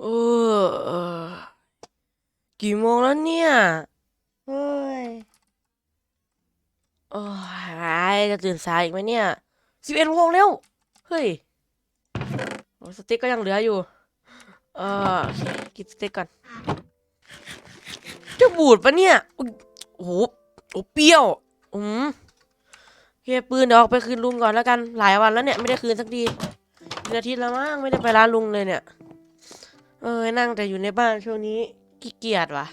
เออเออ กี่โมงแล้วเนี่ยเฮ้ยโอ้ยจะตื่นสายอีกไหมเนี่ยสิบเอ็ดโมงแล้ว เฮ้ยโอ้สเต็กก็ยังเหลืออยู่ เออโอเคกินสเต็กก่อน จะบูดปะเนี่ยอุ๊ยโอ้โหโอ้เปรี้ยว อืมโอเคปืนเดี๋ยวออกไปคืนลุงก่อนแล้วกัน หลายวันแล้วเนี่ย ไม่ได้คืนสักทีเป็นอาทิตย์แล้วมั้งไม่ได้ไปร้านลุงเลยเนี่ย เออ นั่งแต่อยู่ในบ้านช่วงนี้ขี้เกียจว่ะ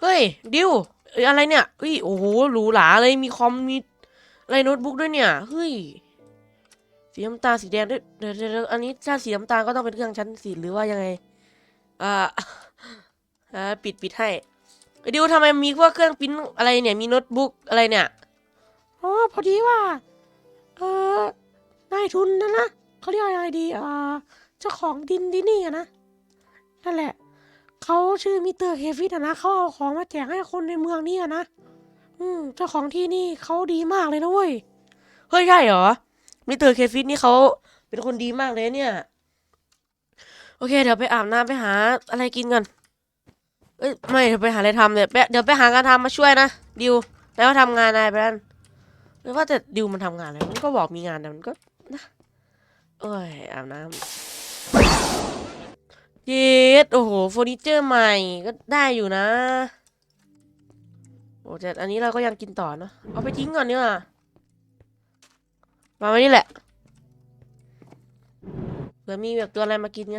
เฮ้ย ดิวเอ้ยอะไรเนี่ยเฮ้ย โอ้โห หรูหราเลย มีคอม มีอะไรโน้ตบุ๊กด้วยเนี่ย เฮ้ย สีน้ำตาลสีแดงด้วยเดี๋ยวเดี๋ยวอันนี้ถ้าสีน้ำตาลก็ต้องเป็นเครื่องชั้นสีหรือว่ายังไง อ่า อ่า ปิดปิดให้ดิวทำไมมีพวกเครื่องปริ้นอะไรเนี่ย มีโน้ตบุ๊กอะไรเนี่ย อ๋อ พอดีว่า เออนายทุนนะนะเขาเรียกอะไรดี อ่า เจ้าของดินที่นี่อะนะนั่นแหละเขาชื่อมิเตอร์เคฟิตอะนะเขาเอาของมาแจกให้คนในเมืองนี่อะนะอืมเจ้าของที่นี่เขาดีมากเลยนะเว้ยเฮ้ยใช่เหรอมิเตอร์เคฟิตนี่เขาเป็นคนดีมากเลยเนี่ย โอเค เดี๋ยวไปอาบน้ำไปหาอะไรกินกันเอ้ยไม่เดี๋ยวไปหาอะไรทำเดี๋ยวไปเดี๋ยวไปหางานทำมาช่วยนะดิวแล้วาทำงานนายไปนั่นหรือว่าแต่ดิวมันทำงานอะไรมันก็บอกมีงานแต่มันก็นะเอ้ยอาบน้ำ เย็ดโอ้โหเฟอร์นิเจอร์ใหม่ก็ได้อยู่นะ โอ้แต่อันนี้เราก็ยังกินต่อเนอะเอาไปทิ้งก่อนเนี่ยมาไว้นี่แหละเผื่อมีแบบตัวอะไรมากินไง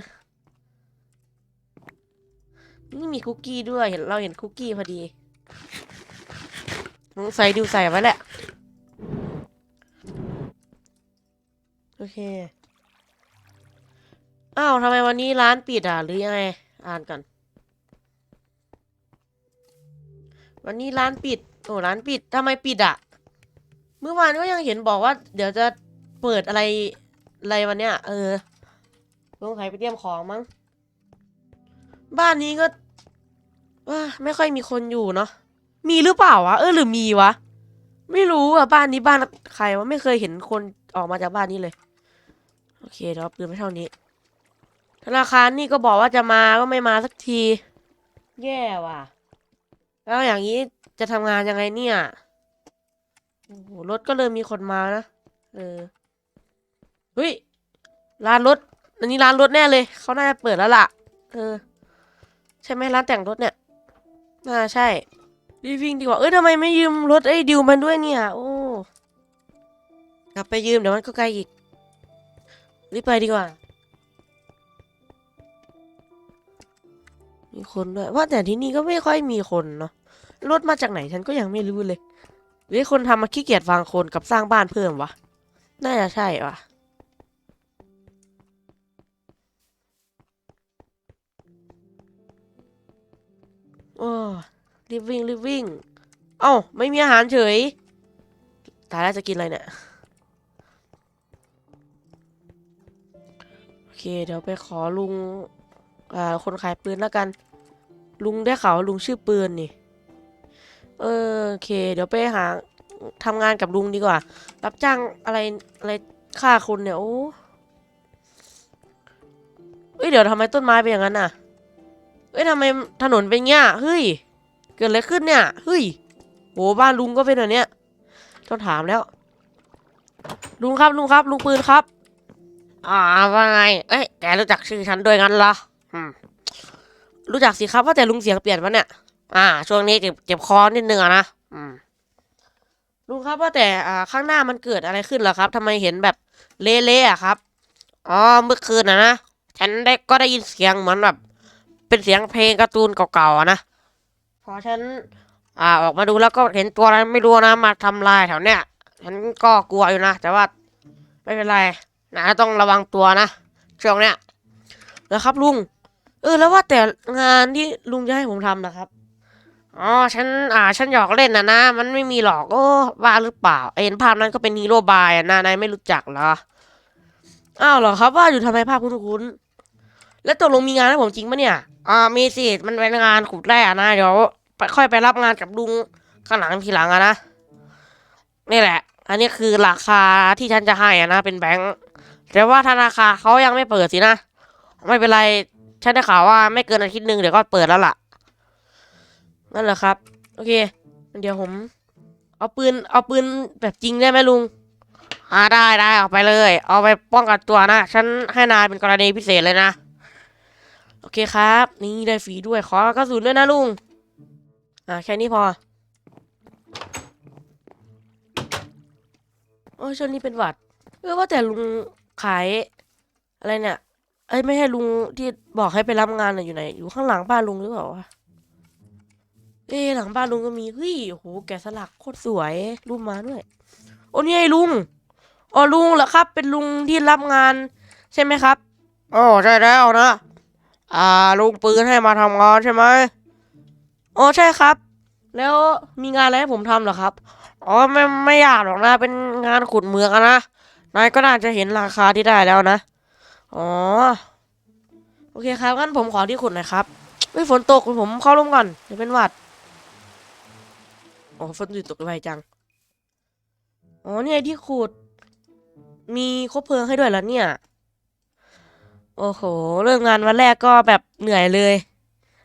นี่มีคุกกี้ด้วยเห็นเราเห็นคุกกี้พอดีสงสัยดิวใส่ไว้แหละ โอเค อ้าวทำไมวันนี้ร้านปิดอะหรือยังไง อ่านก่อน วันนี้ร้านปิด โอ้ร้านปิดทำไมปิดอะ เมื่อวานก็ยังเห็นบอกว่า เดี๋ยวจะเปิดอะไรอะไรวันเนี้ย เออลงไขไปเตรียมของมั้ง บ้านนี้ก็ว่าไม่ค่อยมีคนอยู่เนาะ มีหรือเปล่าวะ เออหรือมีวะ ไม่รู้อะบ้านนี้บ้านใครวะไม่เคยเห็นคนออกมาจากบ้านนี้เลย โอเคเดี๋ยวเอาปืนไปเท่านี้ ธนาคารนี่ก็บอกว่าจะมาก็ไม่มาสักที แย่ว่ะ แล้วอย่างนี้จะทำงานยังไงเนี่ยโอ้โหรถก็เริ่มมีคนมานะเออเฮ้ยร้านรถอันนี้ร้านรถแน่เลยเขาน่าจะเปิดแล้วล่ะ เออ ใช่ไหมร้านแต่งรถเนี่ยน่าใช่รีบวิ่งดีกว่าเอ้ยทำไมไม่ยืมรถไอ้ดิวมันด้วยเนี่ย โอ้กลับไปยืมเดี๋ยวมันก็ไกลอีกรีบไปดีกว่า มีคนด้วยว่าแต่ที่นี่ก็ไม่ค่อยมีคนเนาะรถมาจากไหนฉันก็ยังไม่รู้เลย หรือคนทำมาขี้เกียจวางคนกับสร้างบ้านเพิ่มวะ น่าจะใช่วะโอ้รีบวิ่งรีบวิ่ง เอ้า ไม่มีอาหารเฉย ตายแล้วจะกินอะไรเนี่ย โอเค เดี๋ยวไปขอลุง อ่าคนขายปืนแล้วกัน ลุงได้ข่าวลุงชื่อปืนนี่ เออโอเค เดี๋ยวไปหาทำงานกับลุงดีกว่า รับจ้างอะไรอะไรฆ่าคนเนี่ยโอ้เอ้ยเดี๋ยวทำไมต้นไม้เป็นอย่างนั้นน่ะเอ้ยทำไมถนนเป็นเงี้ยเฮ้ยเกิดอะไรขึ้นเนี่ยเฮ้ยโหบ้านลุงก็เป็นแบบเนี้ยต้องถามแล้ว ลุงครับลุงครับ ลุงปืนครับ อ่าว่าไงเอ้ยแกรู้จักชื่อฉันด้วยงั้นเหรอ รู้จักสิครับว่าแต่ลุงเสียงเปลี่ยนปะเนี่ย อ่า ช่วงนี้เจ็บเจ็บคอนิดนึงอะนะอืมลุงครับว่าแต่อ่าข้างหน้ามันเกิดอะไรขึ้นเหรอครับทำไมเห็นแบบเละๆอะครับ อ๋อ เมื่อคืนนะนะ ฉันได้ก็ได้ยินเสียงเหมือนแบบ เป็นเสียงเพลงการ์ตูนเก่าๆนะ พอฉัน อ่า ออกมาดูแล้วก็เห็นตัวอะไรไม่รู้นะ มาทำลายแถวเนี้ย ฉันก็กลัวอยู่นะ แต่ว่าไม่เป็นไร นะต้องระวังตัวนะ ช่วงเนี้ยนะครับลุง เออ แล้วว่าแต่งานที่ลุงจะให้ผมทำนะครับ อ๋อ ฉัน อ่า ฉันหยอกเล่นนะนะ มันไม่มีหรอก โอ้ว่าหรือเปล่าไอ้เห็นภาพนั้นก็เป็นฮีโร่บายอะนะนายไม่รู้จักเหรอ อ้าวเหรอครับว่าอยู่ทำไมภาพคุ้นๆ แล้วตกลงมีงานให้ผมจริงปะเนี่ย อ่า มีสิ มันเป็นงานขุดแร่นะ เดี๋ยวไปค่อยไปรับงานกับลุงข้างหลังทีหลังอะนะ นี่แหละ อันนี้คือราคาที่ฉันจะให้อะนะ เป็นแบงค์ แต่ว่าธนาคารเขายังไม่เปิดสินะ ไม่เป็นไร ฉันได้ข่าวว่าไม่เกินอาทิตย์หนึ่งเดี๋ยวก็เปิดแล้วล่ะ นั่นแหละครับ โอเค เดี๋ยวผม เอาปืน เอาปืนแบบจริงได้ไหมลุง อ่าได้ได้เอาไปเลย เอาไปป้องกันตัวนะ ฉันให้นายเป็นกรณีพิเศษเลยนะ โอเคครับ นี่ได้ฟรีด้วย ขอกระสุนด้วยนะลุง อ่าแค่นี้พอ โอ้ยช่วงนี้เป็นหวัดเออว่าแต่ลุงขายอะไรเนี่ย เอ้ยไม่ให้ลุงที่บอกให้ไปรับงานน่ะอยู่ไหน อยู่ข้างหลังบ้านลุงหรือเปล่าวะเอ้หลังบ้านลุงก็มีเฮ้ยโอ้โหแกะสลักโคตรสวยรูปมาด้วยโอ้นี่ไอ้ลุงอ๋อลุงเหรอครับ เป็นลุงที่รับงาน ใช่ไหมครับอ๋อใช่แล้วนะอ่าลุงปืนให้มาทำงานใช่ไหมอ๋อใช่ครับ แล้วมีงานอะไรให้ผมทำเหรอครับอ๋อไม่ไม่อยากหรอกนะเป็นงานขุดเหมืองอะนะนายก็น่าจะเห็นราคาที่ได้แล้วนะ อ๋อ โอเคครับงั้นผมขอที่ขุดหน่อยครับ ไม่ฝนตกผมเข้าร่มก่อนเดี๋ยวเป็นหวัดอ๋อฝนหยุดตกไวจัง อ๋อเนี่ยที่ขุด มีคบเพลิงให้ด้วยแล้วเนี่ย โอ้โห เริ่มงานวันแรกก็แบบเหนื่อยเลย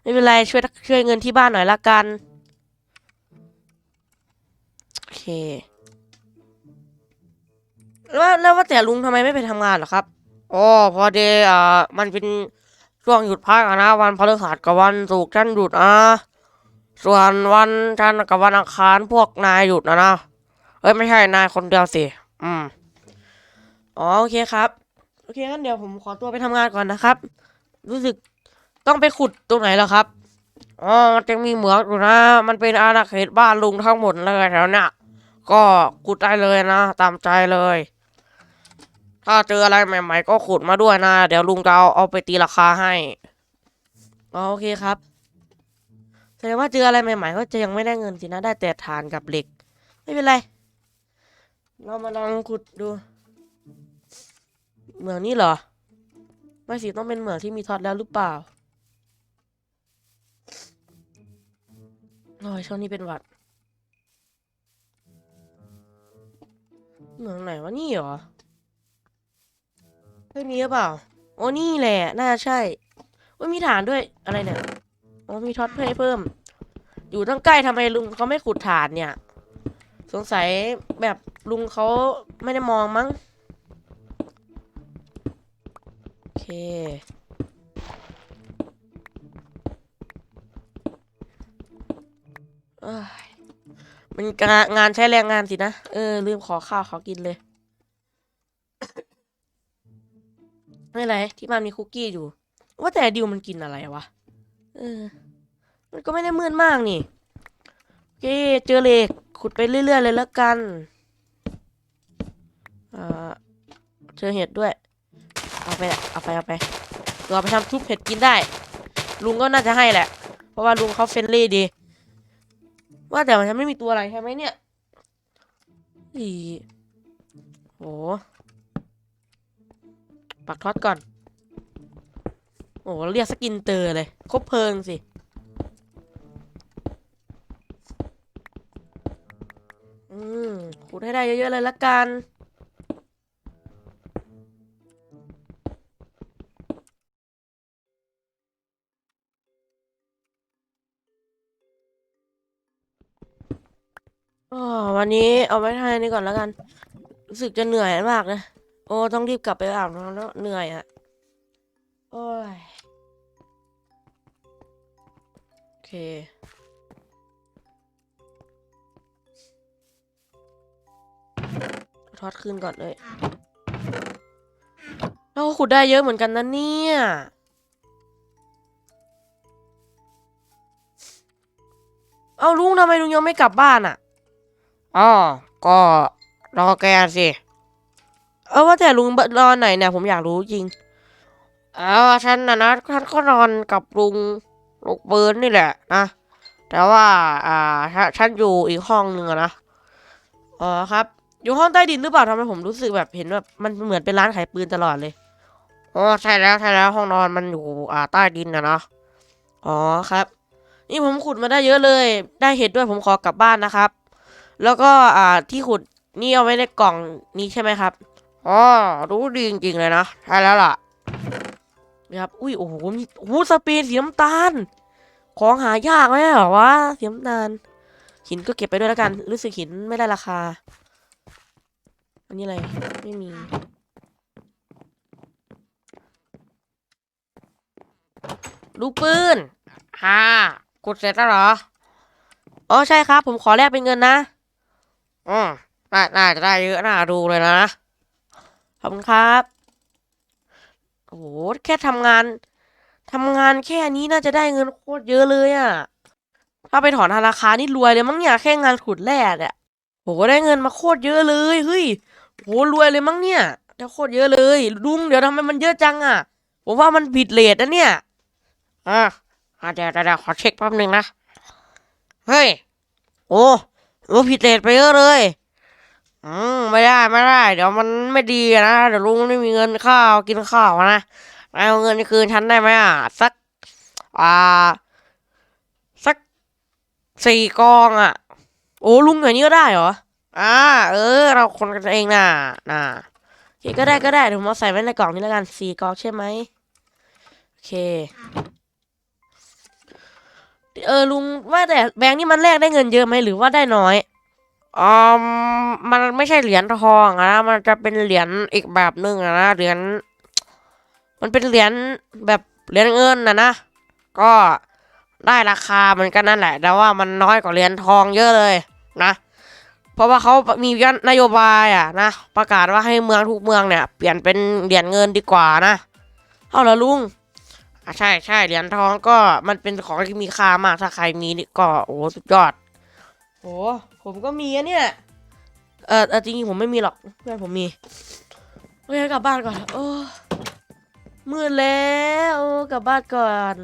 ไม่เป็นไรช่วยช่วยเงินที่บ้านหน่อยละกัน โอเค แล้วแล้วว่าแต่ลุงทำไมไม่ไปทำงานหรอครับ อ๋อพอดีอ่ามันเป็นช่วงหยุดพักนะ วันพฤหัสกับวันศุกร์ฉันหยุดอะส่วนวันจันทร์กับวันอังคารพวกนายหยุดนะนะเอ้ยไม่ใช่นายคนเดียวสิอืมอ๋อโอเคครับโอเคงั้นเดี๋ยวผมขอตัวไปทำงานก่อนนะครับ รู้สึกต้องไปขุดตรงไหนเหรอครับอ๋อมันจะมีเหมืองอยู่นะ มันเป็นอาณาเขตบ้านลุงทั้งหมดเลยแถวเนี้ยก็ขุดได้เลยนะ ตามใจเลย ถ้าเจออะไรใหม่ๆ ก็ขุดมาด้วยนะ เดี๋ยวลุงจะเอาเอาไปตีราคาให้โอเคครับแสดงว่าเจออะไรใหม่ๆ ก็จะยังไม่ได้เงินสินะ ได้แต่ฐานกับเหล็ก ไม่เป็นไร เรามาลองขุดดู เหมืองนี้เหรอ ไม่สิต้องเป็นเหมืองที่มีท็อตแล้วหรือเปล่าโอ้ยช่วงนี้เป็นหวัด เหมืองไหนวะนี่เหรอ เรื่องนี้หรือเปล่าโอ้นี่แหละ น่าใช่ว่ามีฐานด้วยอะไรเนี่ยโอ้มีท็อตให้เพิ่ม อยู่ตั้งใกล้ทำไมลุงเขาไม่ขุดฐานเนี่ย สงสัยแบบลุงเขาไม่ได้มองมั้งโอเคเอ้ยมันงานงานใช้แรงงานสินะ เออ ลืมขอข้าวขอกินเลย เป็นไรที่บ้านมีคุกกี้อยู่ ว่าแต่ดิวมันกินอะไรวะเออ มันก็ไม่ได้มืดมากนี่โอเคเจอเหล็กขุดไปเรื่อยๆเลยแล้วกันเอ่าเจอเห็ดด้วย เอาไปอะเอาไปเอาไปเราไปทำซุปเห็ดกินได้ ลุงก็น่าจะให้แหละ เพราะว่าลุงเขาเฟรนลี่ดี ว่าแต่มันไม่มีตัวอะไรใช่ไหมเนี่ยอีโห ปักท็อตก่อน โอ้เรียกสกินเตอร์เลยคบเพลิงสิ อืมขุดให้ได้เยอะๆเลยละกันอ๋อวันนี้เอาไว้ท่านี้ก่อนแล้วกัน รู้สึกจะเหนื่อยมากนะ โอ้ต้องรีบกลับไปอาบน้ำแล้วเหนื่อยอะโอ้ยโอเคทอดขึ้นก่อนเลยเราขุดได้เยอะเหมือนกันนะเนี่ยเอาลุงทำไมลุงยังไม่กลับบ้านอะอ๋อก็รอแกสิ ออว่าแต่ลุงรอไหนเนี่ยผมอยากรู้จริง เออฉันนะนะฉันก็นอนกับลุงลูกปืนนี่แหละนะแต่ว่า อ่าฉันฉันอยู่อีกห้องหนึ่งอะนะอ๋อครับ อยู่ห้องใต้ดินหรือเปล่าทำไมผมรู้สึกแบบเห็นแบบมันเหมือนเป็นร้านขายปืนตลอดเลยอ๋อใช่แล้วใช่แล้วห้องนอนมันอยู่อ่าใต้ดินนะเนาะอ๋อครับ นี่ผมขุดมาได้เยอะเลย ได้เห็ดด้วยผมขอกลับบ้านนะครับ แล้วก็อ่าที่ขุดนี่เอาไว้ในกล่องนี้ใช่ไหมครับ อ๋อรู้ดีจริงๆเลยนะใช่แล้วล่ะนะครับอุ้ยโอ้โหมีโอ้โหสปีดสีน้ำตาล ของหายากไหมเหรอวะสีน้ำตาล หินก็เก็บไปด้วยแล้วกัน รู้สึกหินไม่ได้ราคา อันนี้อะไร ไม่มีลูกปืนฮ่ากดเสร็จแล้วเหรอ อ๋อใช่ครับ ผมขอแลกเป็นเงินนะ อืมน่าจะได้เยอะน่าดูเลยนะ อบคุณครับ โอ้โห แค่ทำงานทำงานแค่นี้น่าจะได้เงินโคตรเยอะเลยอะถ้าไปถอนธนาคารนี่รวยเลยมั้งเนี่ยแค่งานขุดแร่เนี่ยโหได้เงินมาโคตรเยอะเลยเฮ้ยโหรวยเลยมั้งเนี่ยได้โคตรเยอะเลยลุงเดี๋ยวทำไมมันเยอะจังอะผมว่ามันผิดเรทนะเนี่ยอะอะเดี๋ยวเดี๋ยวเดี๋ยวขอเช็คแป๊บหนึ่งนะ เฮ้ย โอ้โอ้ผิดเรทไปเยอะเลย อืมไม่ได้ไม่ได้ เดี๋ยวมันไม่ดีนะเดี๋ยวลุงไม่มีเงินข้าวกินข้าวนะเอาเงินคืนฉันได้ไหมอะสักอ่าสักสี่กองอะ โอ้ลุงอย่างนี้ก็ได้เหรออ่าเออ เราคนกันเองน่ะน่ะโอเคก็ได้ก็ได้เดี๋ยวผมเอาใส่ไว้ในกล่องนี้แล้วกันสี่กองใช่ไหมโอเคเออลุงว่าแต่แบงค์นี่มันแลกได้เงินเยอะไหมหรือว่าได้น้อย อมมันไม่ใช่เหรียญทองอะนะมันจะเป็นเหรียญอีกแบบหนึ่งอะนะเหรียญมันเป็นเหรียญแบบเหรียญเงินนะนะก็ได้ราคาเหมือนกันนั่นแหละ แต่ว่ามันน้อยกว่าเหรียญทองเยอะเลยนะ เพราะว่าเขามีนโยบายอะนะประกาศว่าให้เมืองทุกเมืองเนี่ย เปลี่ยนเป็นเหรียญเงินดีกว่านะเอาละลุงอะใช่ใช่เหรียญทองก็มันเป็นของที่มีค่ามากถ้าใครมีนี่ก็โอ้สุดยอดโอ้ ผมก็มีอะเนี่ย เออเออจริงๆผมไม่มีหรอกเพื่อนผมมีโอเคกลับบ้านก่อน โอ้มืดแล้วโอ้กลับบ้านก่อน